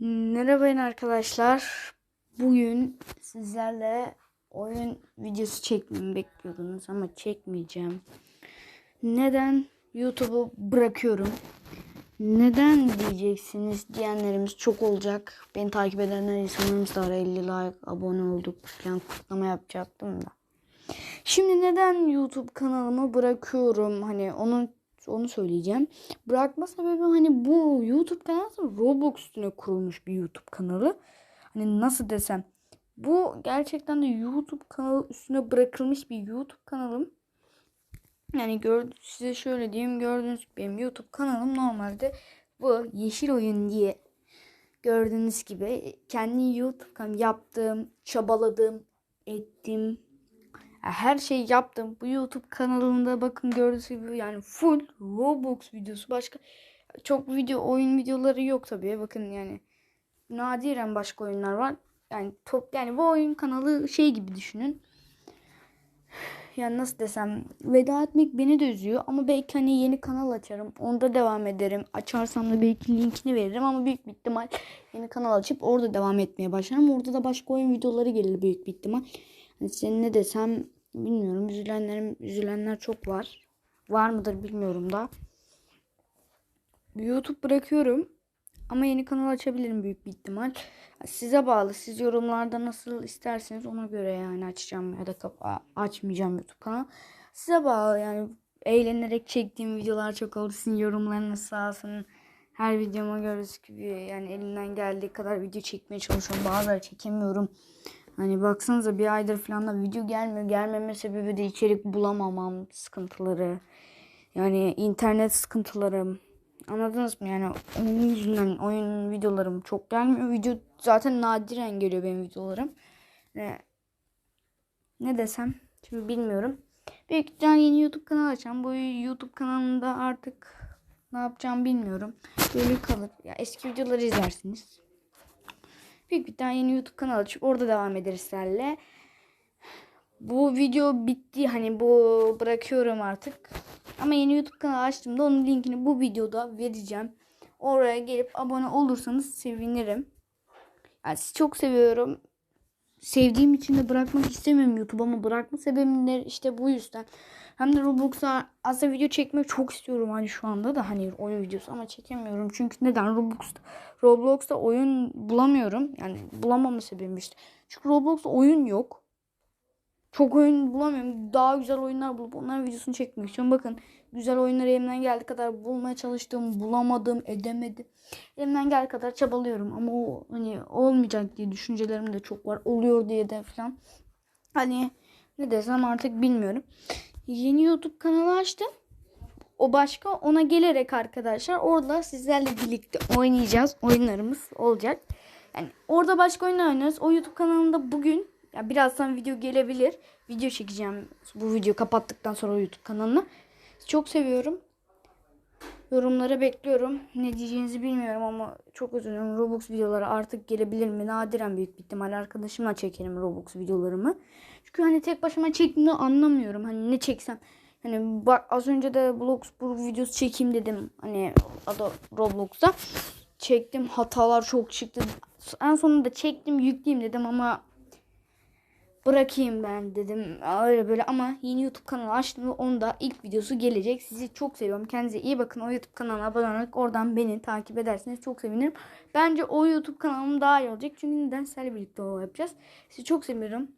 Merhaba arkadaşlar. Bugün sizlerle oyun videosu çekmemi bekliyordunuz ama çekmeyeceğim. Neden YouTube'u bırakıyorum? Neden diyeceksiniz diyenlerimiz çok olacak. Beni takip edenler insanlarımız da var. 50 like, abone olduk falan kutlama yapacaktım da. Şimdi neden YouTube kanalımı bırakıyorum? Hani onun onu söyleyeceğim. Bırakma sebebi hani bu YouTube kanalı Roblox üstüne kurulmuş bir YouTube kanalı. Hani nasıl desem bu gerçekten de YouTube kanalı üstüne bırakılmış bir YouTube kanalım. Yani gördüğünüz size şöyle diyeyim gördüğünüz gibi benim YouTube kanalım normalde bu yeşil oyun diye gördüğünüz gibi kendi YouTube kanalım yaptığım, çabaladığım, ettiğim her şeyi yaptım. Bu YouTube kanalında bakın gördüğünüz gibi yani full Roblox videosu. Başka çok video oyun videoları yok tabii. Bakın yani nadiren başka oyunlar var. Yani top yani bu oyun kanalı şey gibi düşünün. Yani nasıl desem veda etmek beni de üzüyor ama belki hani yeni kanal açarım. Onda devam ederim. Açarsam da belki linkini veririm ama büyük bir ihtimal yeni kanal açıp orada devam etmeye başlarım. Orada da başka oyun videoları gelir büyük bir ihtimal. Hani sen ne desem bilmiyorum. Üzülenlerim, üzülenler çok var. Var mıdır bilmiyorum da. YouTube bırakıyorum. Ama yeni kanal açabilirim büyük bir ihtimal. Size bağlı. Siz yorumlarda nasıl isterseniz ona göre yani açacağım ya da açmayacağım YouTube kanalı. Size bağlı yani eğlenerek çektiğim videolar çok oldu. Sizin yorumlarınız sağ olsun. Her videoma göre yani elimden geldiği kadar video çekmeye çalışıyorum. Bazıları çekemiyorum. Hani baksanıza bir aydır falan da video gelmiyor. Gelmeme sebebi de içerik bulamamam sıkıntıları. Yani internet sıkıntılarım. Anladınız mı? Yani onun yüzünden oyun videolarım çok gelmiyor. Video zaten nadiren geliyor benim videolarım. Ne, ne desem şimdi bilmiyorum. Büyük ihtimalle yeni YouTube kanalı açacağım. Bu YouTube kanalında artık ne yapacağım bilmiyorum. Böyle kalır. Ya eski videoları izlersiniz. Büyük bir tane yeni YouTube kanalı açıp orada devam ederiz sizlerle. Bu video bitti. Hani bu bırakıyorum artık. Ama yeni YouTube kanalı açtığımda onun linkini bu videoda vereceğim. Oraya gelip abone olursanız sevinirim. Yani sizi çok seviyorum. Sevdiğim için de bırakmak istemiyorum YouTube ama bırakma sebebim de işte bu yüzden. Hem de Roblox'a aslında video çekmek çok istiyorum hani şu anda da hani oyun videosu ama çekemiyorum. Çünkü neden Roblox'ta Roblox'ta oyun bulamıyorum. Yani bulamama sebebim işte. Çünkü Roblox'ta oyun yok. Çok oyun bulamıyorum. Daha güzel oyunlar bulup onların videosunu çekmek istiyorum. Bakın güzel oyunları elimden geldiği kadar bulmaya çalıştım. Bulamadım, edemedim. Elimden geldiği kadar çabalıyorum. Ama o hani olmayacak diye düşüncelerim de çok var. Oluyor diye de falan. Hani ne desem artık bilmiyorum. Yeni YouTube kanalı açtım. O başka ona gelerek arkadaşlar orada sizlerle birlikte oynayacağız. Oyunlarımız olacak. Yani orada başka oyunlar oynarız. O YouTube kanalında bugün ya birazdan video gelebilir. Video çekeceğim. Bu video kapattıktan sonra YouTube kanalını. Çok seviyorum. Yorumları bekliyorum. Ne diyeceğinizi bilmiyorum ama çok üzülüyorum. Roblox videoları artık gelebilir mi? Nadiren büyük bir ihtimal arkadaşımla çekerim Roblox videolarımı. Çünkü hani tek başıma çektiğimi anlamıyorum. Hani ne çeksem. Hani bak az önce de Bloxburg videosu çekeyim dedim. Hani adı Roblox'ta. Çektim. Hatalar çok çıktı. En sonunda çektim yükleyeyim dedim ama bırakayım ben dedim. Öyle böyle ama yeni YouTube kanalı açtım ve onda ilk videosu gelecek. Sizi çok seviyorum. Kendinize iyi bakın. O YouTube kanalına abone olarak oradan beni takip ederseniz çok sevinirim. Bence o YouTube kanalım daha iyi olacak. Çünkü neden sizlerle birlikte o yapacağız. Sizi çok seviyorum.